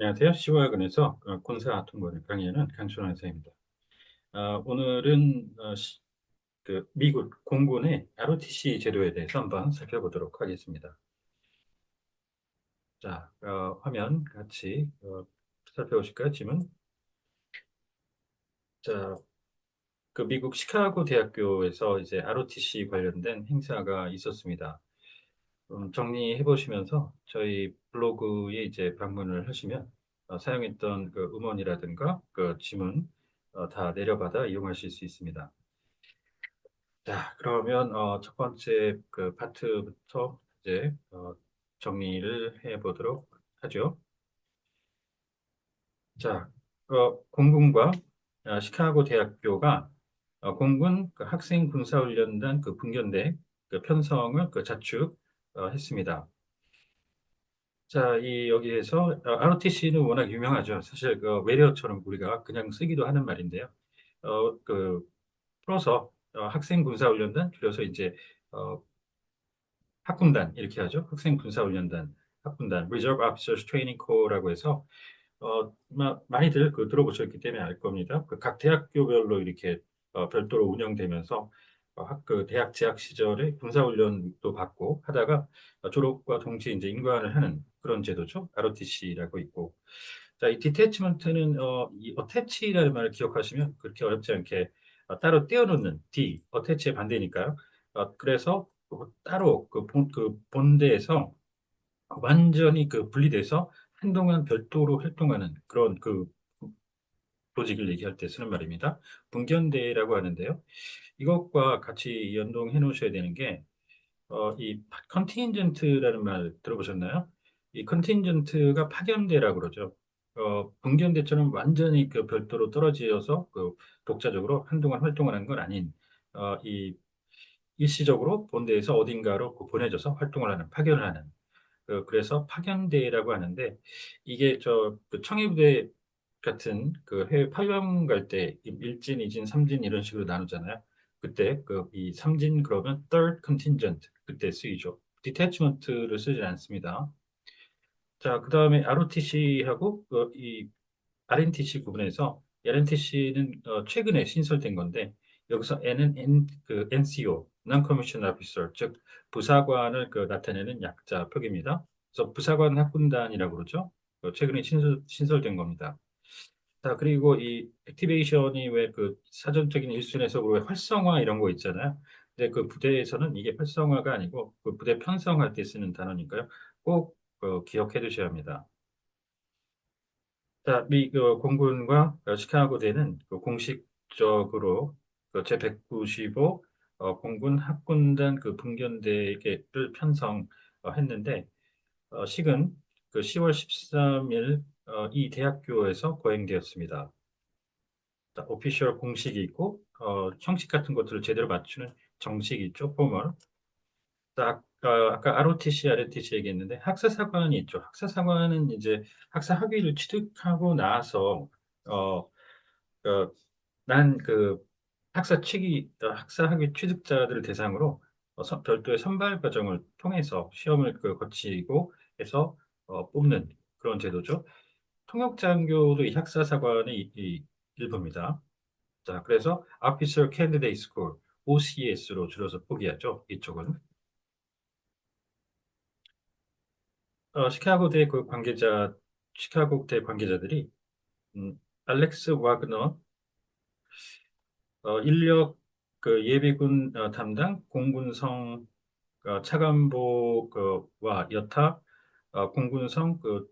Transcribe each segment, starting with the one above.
안녕하세요. 시와학원에서 어, 군사통번을 강의하는 강춘환 선생입니다. 어, 오늘은 어, 시, 그 미국 공군의 ROTC 제도에 대해서 한번 살펴보도록 하겠습니다. 자, 어, 화면 같이 어, 살펴보실까요? 지금 자, 그 미국 시카고 대학교에서 이제 ROTC 관련된 행사가 있었습니다. 음, 정리해 보시면서 저희 블로그에 이제 방문을 하시면 어, 사용했던 그 음원이라든가 그 지문 어, 다 내려받아 이용하실 수 있습니다. 자, 그러면 어, 첫 번째 그 파트부터 이제 어, 정리를 해 보도록 하죠. 자, 어, 공군과 어, 시카고 대학교가 어, 공군 그 학생 군사훈련단 그 분견대 그 편성을 그 자축 했습니다. 자, 이 여기에서 어, ROTC는 워낙 유명하죠. 사실 그 외래어처럼 우리가 그냥 쓰기도 하는 말인데요. 어, 그 풀어서 어, 학생 군사훈련단 줄여서 이제 어, 학군단 이렇게 하죠. 학생 군사훈련단, 학군단, Reserve Officers Training Corps라고 해서 어, 마, 많이들 그 들어보셨기 때문에 알 겁니다. 그 각 대학교별로 이렇게 어, 별도로 운영되면서 어, 학, 그 대학 재학 시절에 군사훈련도 받고 하다가 어, 졸업과 동시에 이제 임관을 하는 그런 제도죠. ROTC라고 있고. 자, 이 디태치먼트는 어, 이 어태치라는 말을 기억하시면 그렇게 어렵지 않게 어, 따로 떼어놓는 D, 어태치의 반대니까요. 어, 그래서 그 따로 그, 본, 그 본대에서 완전히 그 분리돼서 한동안 별도로 활동하는 그런 그 조직을 얘기할 때 쓰는 말입니다. 분견대라고 하는데요. 이것과 같이 연동해 놓으셔야 되는 게, 어, 이 컨틴전트라는 말 들어보셨나요? 이 컨틴전트가 파견대라고 그러죠. 어, 분견대처럼 완전히 그 별도로 떨어지어서 그 독자적으로 한동안 활동하는 건 아닌, 어, 이 일시적으로 본대에서 어딘가로 그 보내져서 활동을 하는, 파견을 하는 그, 그래서 파견대라고 하는데 이게 저그 청해부대 같은 그 해외 파견 갈 때 일진, 이진, 삼진 이런 식으로 나누잖아요. 그때 그 이 삼진 그러면 third contingent 그때 쓰이죠. detachment를 쓰지 않습니다. 자, 그 다음에 ROTC하고 그 이 RNTC 구분해서 RNTC는 어 최근에 신설된 건데 여기서 N은 N, 그 NCO, Non-Commissioned Officer, 즉 부사관을 그 나타내는 약자 표기입니다. 그래서 부사관 학군단이라고 그러죠. 그 최근에 신설, 신설된 겁니다. 자, 그리고 이 액티베이션이 왜 그 사전적인 일순 해석으로 왜 활성화 이런 거 있잖아요. 근데 그 부대에서는 이게 활성화가 아니고 그 부대 편성할 때 쓰는 단어니까요. 꼭그 기억해 두셔야 합니다. 자, 미그 공군과 시카고대는 그 공식적으로 그 제195 어, 공군 학군단 그 분견대를 편성했는데 어, 식은 그 10월 13일 어, 이 대학교에서 거행되었습니다. 자, 오피셜 공식이 있고 어, 형식 같은 것들을 제대로 맞추는 정식이 있죠, 포멀. 자, 어, 아까 ROTC, ROTC 얘기했는데 학사사관이 있죠. 학사사관은 이제 학사 학위를 취득하고 나서 어, 어 난그 학사 취기, 학사 학위 취득자들을 대상으로 어, 서, 별도의 선발 과정을 통해서 시험을 그 거치고 해서 어, 뽑는 그런 제도죠. 통역장교도 이 학사사관의 이, 이 일부입니다. 자, 그래서 Officer Candidate School, OCS로 줄여서 포기하죠. 이쪽은. 어, 시카고대 그 관계자, 시카고대 관계자들이 음, 알렉스 와그너 어, 인력 그 예비군 어, 담당 공군성 어, 차관보와 그, 여타 어, 공군성 그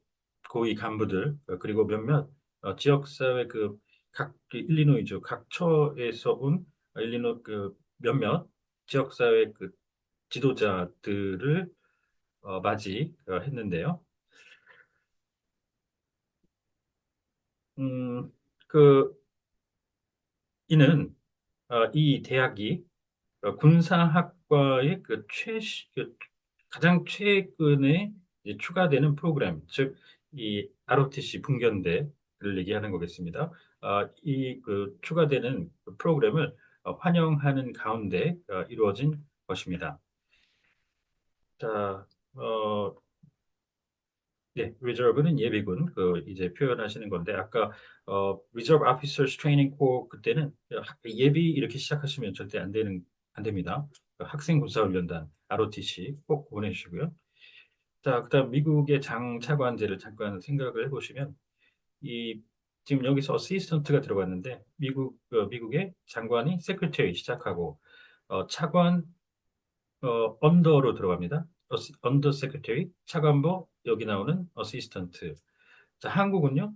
고위 간부들 어, 그리고 몇몇 어, 지역사회 그각 그 일리노이주 각 처에서 온 일리노 그 몇몇 지역사회 그 지도자들을 어, 맞이했는데요. 음, 그 이는 어, 이 대학이 어, 군사학과의 그 최, 그 가장 최근에 추가되는 프로그램, 즉, 이 ROTC 분견대를 얘기하는 거겠습니다. 어, 이그 추가되는 그 프로그램을 어, 환영하는 가운데 어, 이루어진 것입니다. 자, 어, 네, reserve는 예비군 그 이제 표현하시는 건데 아까 어, reserve officers training corps 그때는 예비 이렇게 시작하시면 절대 안 되는 안 됩니다. 그 학생 군사훈련단 ROTC 꼭 구분해 주시고요. 자, 그다음 미국의 장차관제를 잠깐 생각을 해보시면 이 지금 여기서 어시스턴트가 들어갔는데 미국 어, 미국의 장관이 세크레터리 시작하고 어, 차관 어, 언더로 들어갑니다. 언더 세크레터리 차관보 여기 나오는 어시스턴트. 자, 한국은요?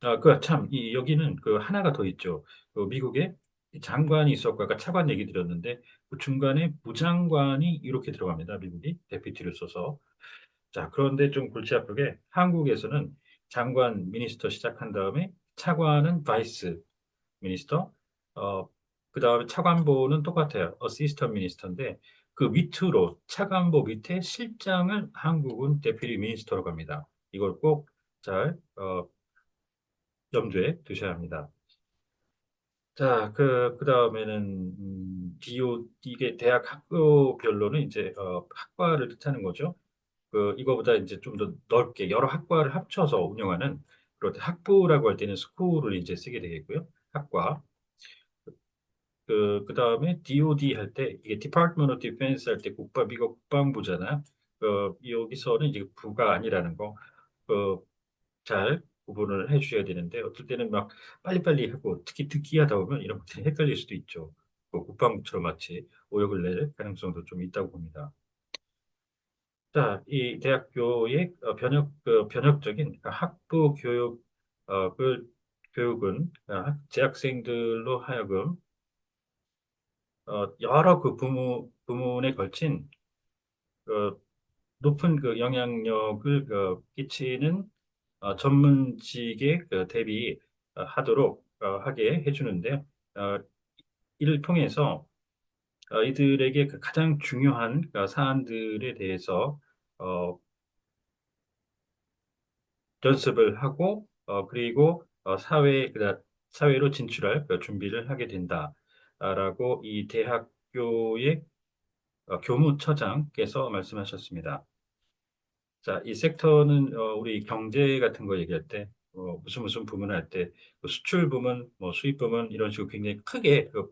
아, 그 참, 이 여기는 그 하나가 더 있죠. 그 미국에 장관이 있었고 아까 차관 얘기 드렸는데 그 중간에 부장관이 이렇게 들어갑니다. 미국이 데피티를 써서. 자, 그런데 좀 골치 아프게 한국에서는 장관 미니스터 시작한 다음에 차관은 바이스 미니스터, 어, 그 다음에 차관보는 똑같아요. 어시스턴 미니스터인데 그 밑으로 차관보 밑에 실장을 한국은 데피리 미니스터로 갑니다. 이걸 꼭잘 어, 염두에 두셔야 합니다. 자, 그, 그 다음에는, 음, DO, 이게 대학 학교별로는 이제, 어, 학과를 뜻하는 거죠. 그, 이거보다 이제 좀 더 넓게 여러 학과를 합쳐서 운영하는, 때 학부라고 할 때는 스쿨을 이제 쓰게 되겠고요. 학과. 그, 그 다음에 DOD 할 때, 이게 Department of Defense 할 때 국방, 미국 국방부잖아요. 그, 여기서는 이제 부가 아니라는 거, 그, 잘 구분을 해 주셔야 되는데, 어떨 때는 막 빨리빨리 하고, 특히 듣기 하다 보면 이런 것들이 헷갈릴 수도 있죠. 그 국방부처럼 마치 오역을 낼 가능성도 좀 있다고 봅니다. 자, 이 대학교의 어, 변혁, 그 변혁적인 그 학부 교육, 어, 그 교육은 어, 재학생들로 하여금 어, 여러 그 부문, 부문에 걸친 그 높은 그 영향력을 그 끼치는 어, 전문직에 그 대비하도록 어, 하게 해주는데 어, 이를 통해서 어, 이들에게 그 가장 중요한 그 사안들에 대해서 어, 연습을 하고 어, 그리고 어, 사회 그 사회로 진출할 그 준비를 하게 된다라고 이 대학교의 어, 교무처장께서 말씀하셨습니다. 자, 이 섹터는 어, 우리 경제 같은 거 얘기할 때 어, 무슨 무슨 부문 할때 그 수출 부문, 뭐 수입 부문 이런 식으로 굉장히 크게 그,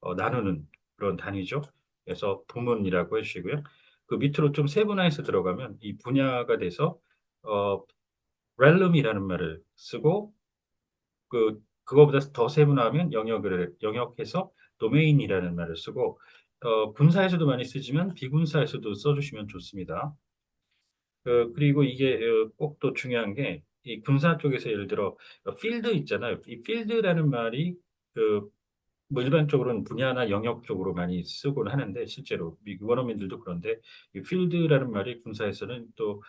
어, 나누는 그런 단위죠. 그래서 부문이라고 해주시고요. 그 밑으로 좀 세분화해서 들어가면 이 분야가 돼서 어, 렐름이라는 말을 쓰고 그 그거보다 더 세분화하면 영역을 영역해서 도메인이라는 말을 쓰고 어, 군사에서도 많이 쓰지만 비군사에서도 써주시면 좋습니다. 그, 그리고 이게 어, 꼭또 중요한 게 이 군사 쪽에서 예를 들어 필드 있잖아요. 이 필드라는 말이 그 뭐 일반적으로는 분야나 영역 쪽으로 많이 쓰곤 하는데 실제로 미국 원어민들도 그런데 이 필드라는 말이 군사에서는 또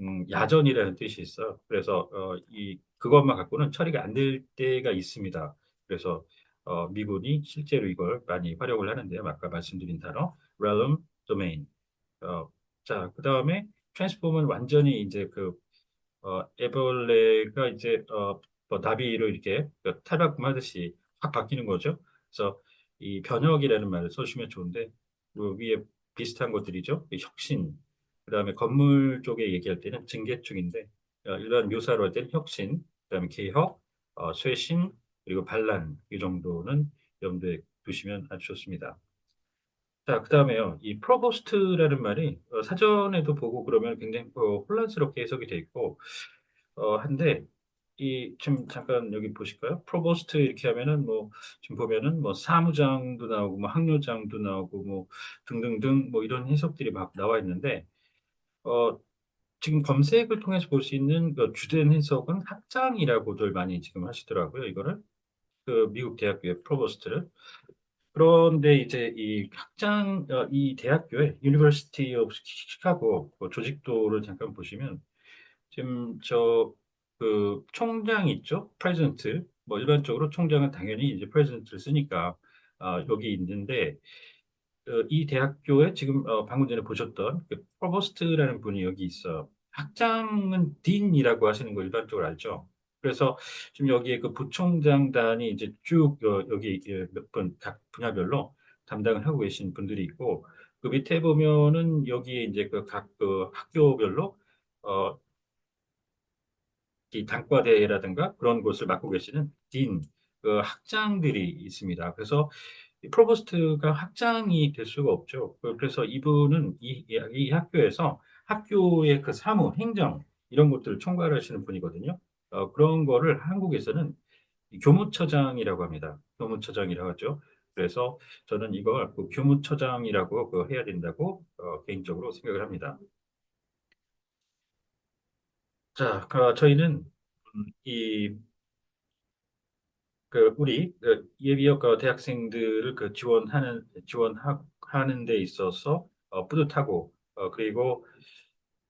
음, 야전이라는 뜻이 있어. 그래서 어, 이 그것만 갖고는 처리가 안 될 때가 있습니다. 그래서 어, 미군이 실제로 이걸 많이 활용을 하는데요. 아까 말씀드린 단어 realm, domain. 어, 자, 그 다음에 트랜스폼은 완전히 이제 그 어, 애벌레가 이제 어, 뭐 나비로 이렇게 그 탈바꿈 하듯이 확 바뀌는 거죠. 그래서 이 변혁이라는 말을 써주시면 좋은데 그 위에 비슷한 것들이죠. 혁신, 그 다음에 건물 쪽에 얘기할 때는 증개축인데 어, 일반 묘사로 할 때는 혁신, 그 다음에 개혁, 어, 쇄신 그리고 반란 이 정도는 염두에 두시면 아주 좋습니다. 자, 그 다음에요. 이 프로보스트라는 말이 어, 사전에도 보고 그러면 굉장히 어, 혼란스럽게 해석이 돼 있고, 어, 한데, 이, 지금 잠깐 여기 보실까요? 프로보스트 이렇게 하면은 뭐, 지금 보면은 뭐 사무장도 나오고, 뭐 학료장도 나오고, 뭐 등등등 뭐 이런 해석들이 막 나와 있는데, 어, 지금 검색을 통해서 볼 수 있는 그 주된 해석은 학장이라고들 많이 지금 하시더라고요. 이거를. 그 미국 대학교의 프로보스트를. 그런데 이제 이 학장 어, 이 대학교의 유니버시티 오브 시카고 그 조직도를 잠깐 보시면 지금 저 그 총장 있죠? 프레젠트 뭐 일반적으로 총장은 당연히 이제 프레젠트를 쓰니까 어, 여기 있는데 어, 이 대학교에 지금 어, 방금 전에 보셨던 그 프로보스트라는 분이 여기 있어. 학장은 딘이라고 하시는 거 일반적으로 알죠? 그래서 지금 여기에 그 부총장단이 이제 쭉 어, 여기 몇 분 각 분야별로 담당을 하고 계신 분들이 있고 그 밑에 보면은 여기에 이제 그 각그 학교별로 어이 단과대라든가 그런 곳을 맡고 계시는 딘, 그 학장들이 있습니다. 그래서 프로보스트가 학장이 될 수가 없죠. 그- 그래서 이분은 이, 이- 이 학교에서 학교의 그 사무, 행정 이런 것들을 총괄하시는 분이거든요. 어, 그런 거를 한국에서는 교무처장이라고 합니다. 교무처장이라고 하죠. 그래서 저는 이걸 그 교무처장이라고 그 해야 된다고 어, 개인적으로 생각을 합니다. 자, 그 저희는 음, 이그 우리 그 예비역 그 대학생들을 그 지원하는 지원하는 데 있어서 어, 뿌듯하고 어, 그리고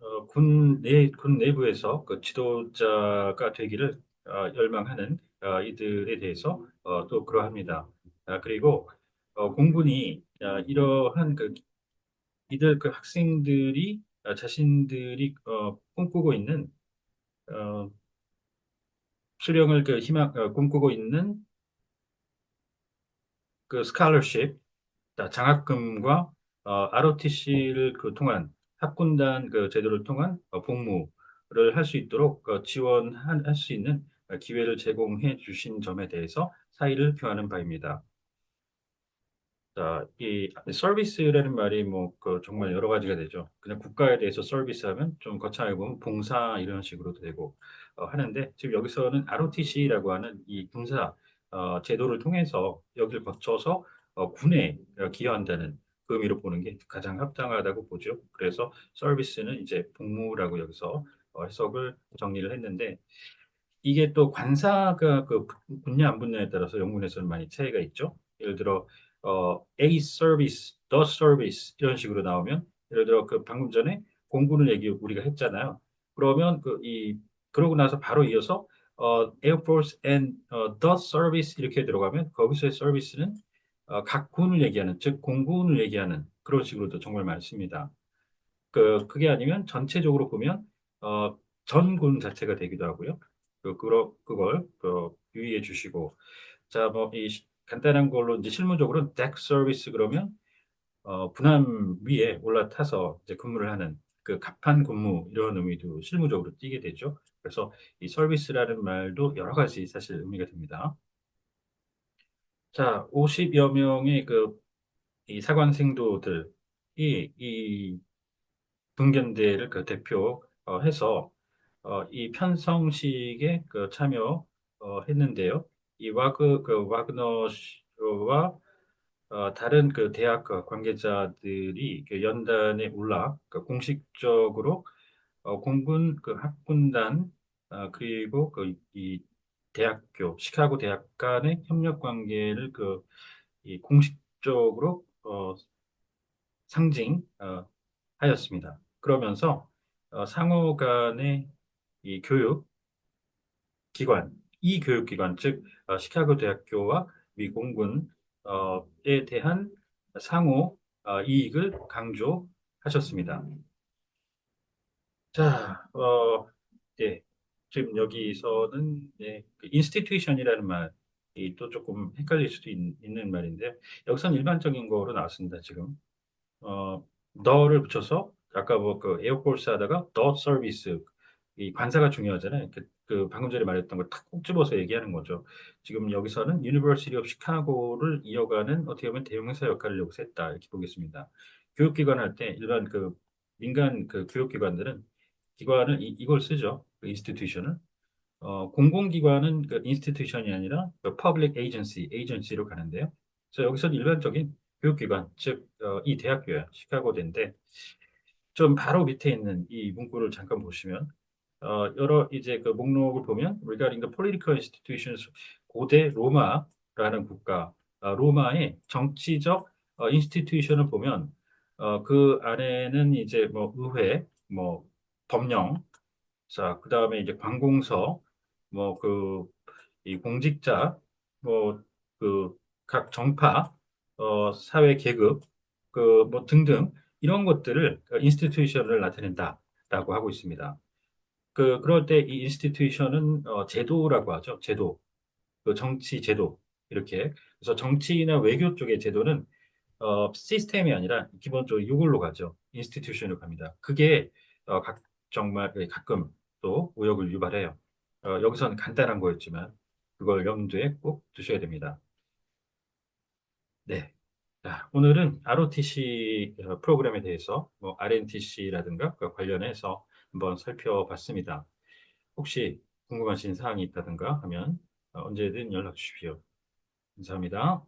어, 군 내, 군 내부에서 그 지도자가 되기를 어, 열망하는 어, 이들에 대해서 어, 또 그러합니다. 아, 그리고 어, 공군이 아, 이러한 그 이들 그 학생들이 아, 자신들이 어, 꿈꾸고 있는 어, 수령을 그 희망 어, 꿈꾸고 있는 그 스칼러십 장학금과 어, ROTC를 그 통한 학군단 그 제도를 통한 어, 복무를 할 수 있도록 어, 지원할 수 있는 기회를 제공해 주신 점에 대해서 사의를 표하는 바입니다. 자, 이 서비스라는 말이 뭐 그 정말 여러 가지가 되죠. 그냥 국가에 대해서 서비스하면 좀 거창하게 보면 봉사 이런 식으로도 되고 어, 하는데 지금 여기서는 ROTC라고 하는 이 군사 어, 제도를 통해서 여기를 거쳐서 어, 군에 어, 기여한다는 그 의미로 보는 게 가장 합당하다고 보죠. 그래서 서비스는 이제 복무라고 여기서 어, 해석을 정리를 했는데 이게 또 관사가 그 붙냐 안 붙냐에 따라서 영문에서는 많이 차이가 있죠. 예를 들어 어, A service, the service 이런 식으로 나오면 예를 들어 그 방금 전에 공군을 얘기 우리가 했잖아요. 그러면 그 이 그러고 나서 바로 이어서 어, Air Force and 어, the service 이렇게 들어가면 거기서의 서비스는 어, 각 군을 얘기하는 즉 공군을 얘기하는 그런 식으로도 정말 많습니다. 그 그게 아니면 전체적으로 보면 어, 전군 자체가 되기도 하고요. 그 그러, 그걸 그 유의해 주시고 자 뭐 이 간단한 걸로 이제 실무적으로 덱 서비스 그러면 어, 분함 위에 올라타서 이제 근무를 하는 그 갑판 근무 이런 의미도 실무적으로 띄게 되죠. 그래서 이 서비스라는 말도 여러 가지 사실 의미가 됩니다. 자, 50여 명의 그 이 사관생도들이 이 분견대를 그 대표해서 어, 이 편성식에 그 참여했는데요. 이 와그 그 와그너와 어, 다른 그 대학 그 관계자들이 그 연단에 올라 그 공식적으로 어, 공군 그 학군단 어, 그리고 그 이 대학교 시카고 대학 간의 협력 관계를 그 이 공식적으로 어, 상징하였습니다. 그러면서 어, 상호 간의 이 교육 기관, 이 교육기관, 즉 어, 시카고 대학교와 미 공군에 대한 상호 어, 이익을 강조하셨습니다. 자, 어, 예, 지금 여기서는 예, 그 인스티튜션이라는 말이 또 조금 헷갈릴 수도 있, 는 말인데 여기서는 일반적인 거로 나왔습니다. 지금 어, 너를 붙여서 아까 뭐 그 에어포스 하다가 더 서비스 이 관사가 중요하잖아요. 그, 그 방금 전에 말했던 걸 탁 꼭 집어서 얘기하는 거죠. 지금 여기서는 유니버시티 오브 시카고를 이어가는 어떻게 보면 대명사 역할을 여기서 했다 이렇게 보겠습니다. 교육기관 할 때 일반 그 민간 그 교육기관들은 기관을 이, 이걸 쓰죠. 그 인스티튜션을. 어, 공공기관은 그 인스티튜션이 아니라 그 퍼블릭 에이전시, 에이전시로 가는데요. 그래서 여기서는 일반적인 교육기관, 즉, 어, 이 대학교야. 시카고대인데, 좀 바로 밑에 있는 이 문구를 잠깐 보시면, 어, 여러 이제 그 목록을 보면, regarding the political institutions, 고대 로마라는 국가, 어, 로마의 정치적 어, 인스티튜션을 보면, 어, 그 안에는 이제 뭐 의회, 뭐 법령, 자, 그 다음에 이제 관공서, 뭐 그 이 공직자, 뭐 그 각 정파, 어, 사회 계급, 그 뭐 등등 이런 것들을 인스티튜션을 나타낸다라고 하고 있습니다. 그 그럴 때 이 인스티튜션은 어, 제도라고 하죠. 제도, 그 정치 제도 이렇게. 그래서 정치나 외교 쪽의 제도는 어, 시스템이 아니라 기본적으로 이걸로 가죠. 인스티튜션으로 갑니다. 그게 어, 각, 정말 가끔 또 오역을 유발해요. 어, 여기서는 간단한 거였지만 그걸 염두에 꼭 두셔야 됩니다. 네. 자, 오늘은 ROTC 어, 프로그램에 대해서 뭐 RNTC라든가 그 관련해서 한번 살펴봤습니다. 혹시 궁금하신 사항이 있다든가 하면 어, 언제든 연락 주십시오. 감사합니다.